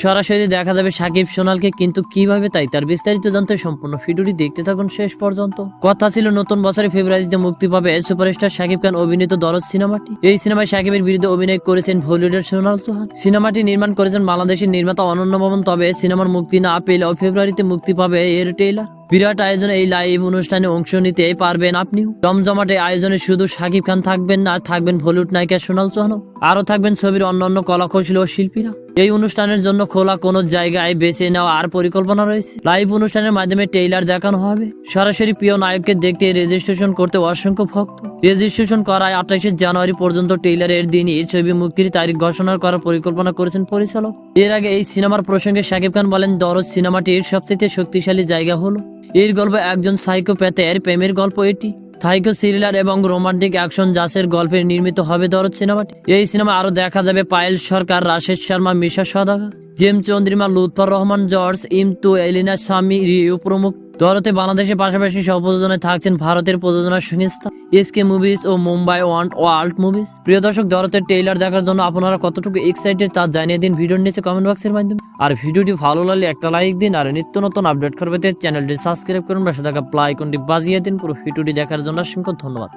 সরাসরি দেখা যাবে সাকিব সোনালকে, কিন্তু কীভাবে তাই তার বিস্তারিত জানতে সম্পূর্ণ ভিডিওটি দেখতে থাকুন শেষ পর্যন্ত। কথা ছিল নতুন বছরে ফেব্রুয়ারিতে মুক্তি পাবে সুপারস্টার সাকিব খান অভিনীত দরজ সিনেমাটি। এই সিনেমায় সাকিবের বিরুদ্ধে অভিনয় করেছেন বলিউডের সোনাল চৌহান সিনেমাটি নির্মাণ করেছেন বাংলাদেশের নির্মাতা অনন্য ভবন, তবে সিনেমার মুক্তি না পেলেও ফেব্রুয়ারিতে মুক্তি পাবে এর ট্রেলার বিরাট আয়োজনে এই লাইভ অনুষ্ঠানে অংশ নিতে পারবেন আপনিও। জমজমাটে আয়োজনে শুধু সাকিব খান থাকবেন না, থাকবেন বলিউড নায়িকা সোনাল চৌহানও আরও থাকবেন ছবির অন্যান্য কলাকৌশলী ও শিল্পীরা। এই অনুষ্ঠানের জন্য খোলা কোনো জায়গায় বেছে নেওয়া আর পরিকল্পনা রয়েছে? লাইভ অনুষ্ঠানের মাধ্যমে টেইলার দেখানো হবে। সরাসরি প্রিয় নায়ককে দেখতে রেজিস্ট্রেশন করতে অসংখ্য ভক্ত। রেজিস্ট্রেশন করায় আঠাশে জানুয়ারি পর্যন্ত ট্রেইলারের দিনই ছবি মুক্তির তারিখ ঘোষণা করার পরিকল্পনা করেছেন পরিচালক। এর আগে এই সিনেমার প্রসঙ্গে শাকিব খান বলেন, দরজ সিনেমাটির সবচেয়ে শক্তিশালী জায়গা হলো। এর গল্প একজন সাইকোপ্যাথের প্রেমের গল্প এটি। সাইকো সিরিলার এবং রোমান্টিক অ্যাকশন জাসের গল্পে নির্মিত হবে দরদ সিনেমাটি। এই সিনেমা আরও দেখা যাবে পায়েল সরকার, রাশেদ শর্মা, মিশা সদা জেম চন্দ্রিমা, লুৎফর রহমান, জর্জ ইমতু, এলিনা স্বামী রিউ প্রমুখ। দরতে বাংলাদেশের পাশাপাশি সহপ্রযোজনায় থাকছেন ভারতের প্রযোজনা সংস্থা। এসকে মুভিজ ও মুম্বাই ওয়ান্ট ওয়ার্ল্ড মুভিজ প্রিয় দর্শক দরতের ট্রেইলার দেখার জন্য আপনারা কতটুকু এক্সাইটেড তা জানিয়ে দিন ভিডিওর নিচে কমেন্ট বক্সের মাধ্যমে। আর ভিডিওটি ভালো লাগলে একটা লাইক দিন আর নিত্য নতুন আপডেট করবে চ্যানেলটি সাবস্ক্রাইব করুন। পাশে থাকা প্লাই আইকনটি বাজিয়ে দিন। পুরো ভিডিওটি দেখার জন্য অসংখ্য ধন্যবাদ।